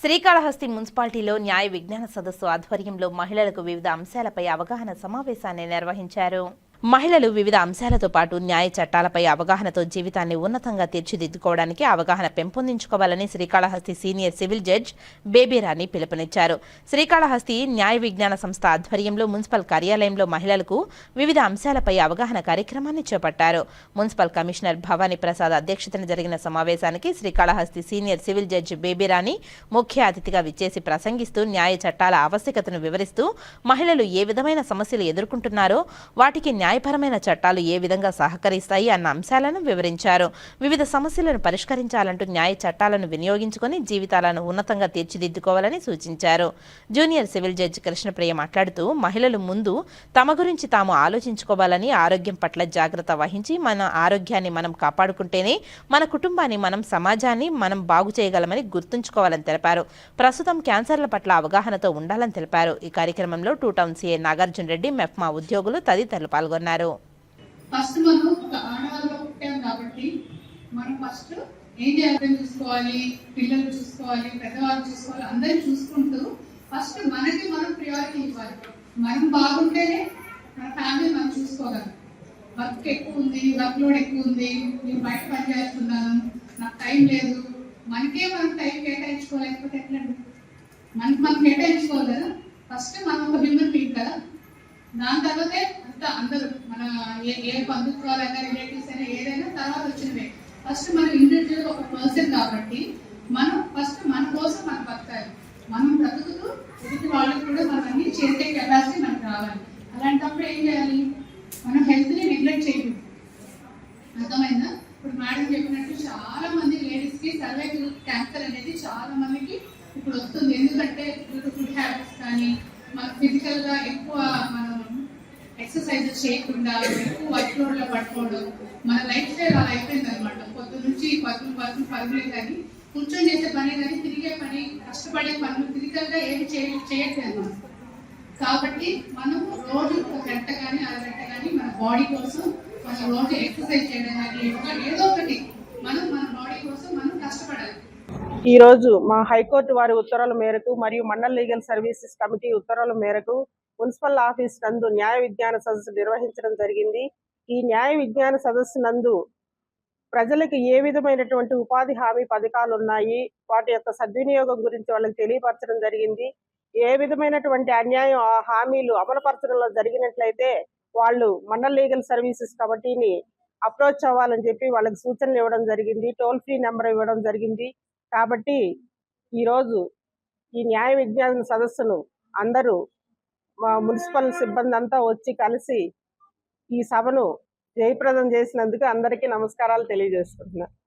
శ్రీకాళహస్తి మున్సిపాలిటీలో న్యాయ విజ్ఞాన సదస్సు ఆధ్వర్యంలో మహిళలకు వివిధ అంశాలపై అవగాహన సమావేశాన్ని నిర్వహించారు. మహిళలు వివిధ అంశాలతో పాటు న్యాయ చట్టాలపై అవగాహనతో జీవితాన్ని ఉన్నతంగా తీర్చిదిద్దుకోవడానికి అవగాహన పెంపొందించుకోవాలని Srikalahasti senior civil judge Babyrani పిలుపునిచ్చారు. శ్రీకాళహస్తి న్యాయ విజ్ఞాన సంస్థ ఆధ్వర్యంలో మున్సిపల్ కార్యాలయంలో మహిళలకు వివిధ అంశాలపై అవగాహన కార్యక్రమాన్ని చేపట్టారు. మున్సిపల్ కమిషనర్ భవానీ ప్రసాద్ అధ్యక్షతన జరిగిన సమావేశానికి Srikalahasti senior civil judge Babyrani ముఖ్య అతిథిగా విచ్చేసి ప్రసంగిస్తూ న్యాయ చట్టాల ఆవశ్యకతను వివరిస్తూ మహిళలు ఏ విధమైన సమస్యలు ఎదుర్కొంటున్నారో వాటికి న్యాయపరమైన చట్టాలు ఏ విధంగా సహకరిస్తాయి అన్న అంశాలను వివరించారు. వివిధ సమస్యలను పరిష్కరించాలంటూ న్యాయ చట్టాలను వినియోగించుకొని జీవితాలను ఉన్నతంగా తీర్చిదిద్దుకోవాలని సూచించారు. జూనియర్ సివిల్ జడ్జి కృష్ణప్రియ మాట్లాడుతూ మహిళలు ముందు తమ గురించి తాము ఆలోచించుకోవాలని ఆరోగ్యం పట్ల జాగ్రత్త వహించి మన ఆరోగ్యాన్ని మనం కాపాడుకుంటేనే మన కుటుంబాన్ని మనం సమాజాన్ని మనం బాగు చేయగలమని గుర్తుంచుకోవాలని తెలిపారు. ప్రస్తుతం క్యాన్సర్ల పట్ల అవగాహనతో ఉండాలని తెలిపారు. ఈ కార్యక్రమంలో two town CA Nagarjuna Reddy MEPMA ఉద్యోగులు తదితరులు పాల్గొన్నారు. ఫస్ట్ మనం ఒక ఆడవాళ్ళలో పుట్టాం కాబట్టి మనం ఫస్ట్ ఏం చేయాలని చూసుకోవాలి? పిల్లలు చూసుకోవాలి పెద్దవాళ్ళు చూసుకోవాలి అందరిని చూసుకుంటూ ఫస్ట్ మనకి మనం ప్రియారిటీ ఇవ్వాలి. మనం బాగుంటేనే మన ఫ్యామిలీ మనం చూసుకోగలం. వర్క్ ఎక్కువ ఉంది వర్క్ లోడ్ ఎక్కువ ఉంది నేను బయట పని చేస్తున్నాను నాకు టైం లేదు. మనకే మనం టైం కేటాయించుకోలేకపోతే ఎట్లండి? మనకి మనం కేటాయించుకోవాలి కదా? ఫస్ట్ మనం ఒక హ్యూమన్ బీయింగ్ కదా? దాని తర్వాతే అంతా అందరూ మన ఏ ఏ బంధుత్వాలైనా రిలేటివ్స్ అయినా ఏదైనా తర్వాత వచ్చినవే. ఫస్ట్ మనం ఇండివిజువల్ ఒక పర్సన్ కాబట్టి మనం ఫస్ట్ మన కోసం మనం బతకాలి. మనం బ్రతుకుతూ ఎదుటి వాళ్ళకి కూడా మనం అన్ని చేసే కెపాసిటీ మనకు రావాలి. అలాంటప్పుడు ఏం చేయాలి? మనం హెల్త్ని నెగ్లెక్ట్ చేయకూడదు. అర్థమైందా? ఇప్పుడు మేడం చెప్పినట్టు చాలా మంది లేడీస్కి సర్వైకల్ క్యాన్సర్ అనేది చాలా మందికి ఇప్పుడు వస్తుంది. ఎందుకంటే ఫుడ్ హ్యాబిట్స్ కానీ మన ఫిజికల్గా ఎక్కువ మనం ఎక్సర్సైజ్ చేయకుండా ఎక్కువ వర్క్ లోడ్లో పట్టుకోవడం మన లైఫ్ స్టైల్ అలా అయిపోయింది అనమాట పొద్దు నుంచి పరుగులు పరుగులు పరుగులే కానీ కూర్చొని చేసే పని కానీ తిరిగే పని కష్టపడే పనులు ఫిజికల్గా ఏమి చేయ చేయట్లేదు మనం కాబట్టి మనం రోజు ఒక గంట కానీ అరగంట కానీ మన బాడీ కోసం మనం రోజు ఎక్సర్సైజ్ చేయడం కానీ ఏదో ఒకటి మనం మన బాడీ కోసం మనం కష్టపడాలి. ఈ రోజు మా హైకోర్టు వారి ఉత్తర్వుల మేరకు మరియు మండల్ లీగల్ సర్వీసెస్ కమిటీ ఉత్తర్వుల మేరకు మున్సిపల్ ఆఫీస్ నందు న్యాయ విజ్ఞాన సదస్సు నిర్వహించడం జరిగింది. ఈ న్యాయ విజ్ఞాన సదస్సు నందు ప్రజలకు ఏ విధమైనటువంటి ఉపాధి హామీ పథకాలు ఉన్నాయి? వాటి యొక్క సద్వినియోగం గురించి వాళ్ళకి తెలియపరచడం జరిగింది. ఏ విధమైనటువంటి అన్యాయం ఆ హామీలు అమలుపరచడంలో జరిగినట్లయితే వాళ్ళు మండల్ లీగల్ సర్వీసెస్ కమిటీని అప్రోచ్ అవ్వాలని చెప్పి వాళ్ళకి సూచనలు ఇవ్వడం జరిగింది. టోల్ ఫ్రీ నెంబర్ ఇవ్వడం జరిగింది. కాబట్టి ఈరోజు ఈ న్యాయ విజ్ఞాన సదస్సును అందరూ మా మున్సిపల్ సిబ్బంది అంతా వచ్చి కలిసి ఈ సభను జయప్రదం చేసినందుకు అందరికీ నమస్కారాలు తెలియజేసుకుంటున్నాను